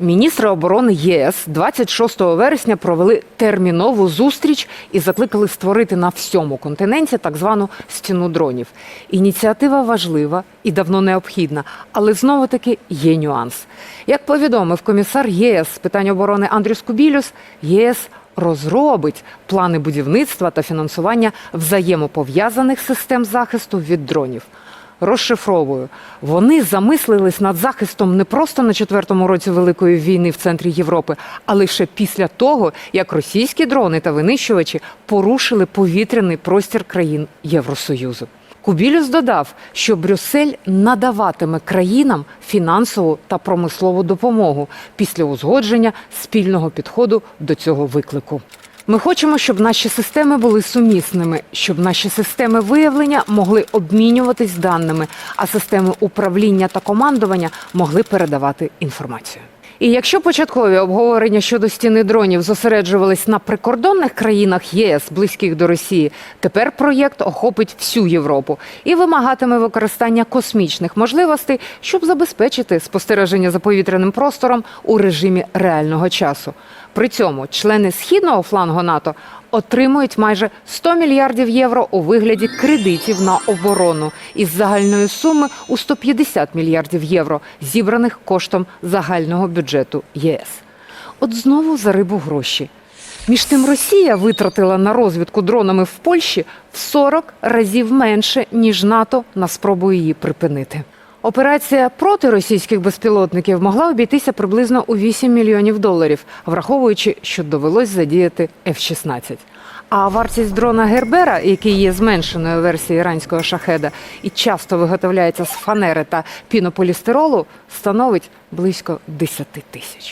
Міністри оборони ЄС 26 вересня провели термінову зустріч і закликали створити на всьому континенті так звану стіну дронів. Ініціатива важлива і давно необхідна, але знову таки є нюанс. Як повідомив комісар ЄС з питань оборони Андрюс Кубілюс, ЄС розробить плани будівництва та фінансування взаємопов'язаних систем захисту від дронів. Розшифровую, вони замислились над захистом не просто на четвертому році Великої війни в центрі Європи, а лише після того, як російські дрони та винищувачі порушили повітряний простір країн Євросоюзу. Кубілюс додав, що Брюссель надаватиме країнам фінансову та промислову допомогу після узгодження спільного підходу до цього виклику. Ми хочемо, щоб наші системи були сумісними, щоб наші системи виявлення могли обмінюватись даними, а системи управління та командування могли передавати інформацію. І якщо початкові обговорення щодо стіни дронів зосереджувались на прикордонних країнах ЄС, близьких до Росії, тепер проєкт охопить всю Європу і вимагатиме використання космічних можливостей, щоб забезпечити спостереження за повітряним простором у режимі реального часу. При цьому члени східного флангу НАТО отримують майже 100 мільярдів євро у вигляді кредитів на оборону із загальної суми у 150 мільярдів євро, зібраних коштом загального бюджету ЄС. От знову за рибу гроші. Між тим Росія витратила на розвідку дронами в Польщі в 40 разів менше, ніж НАТО на спробу її припинити. Операція проти російських безпілотників могла обійтися приблизно у 8 мільйонів доларів, враховуючи, що довелось задіяти F-16. А вартість дрона Гербера, який є зменшеною версією іранського шахеда і часто виготовляється з фанери та пінополістиролу, становить близько 10 тисяч.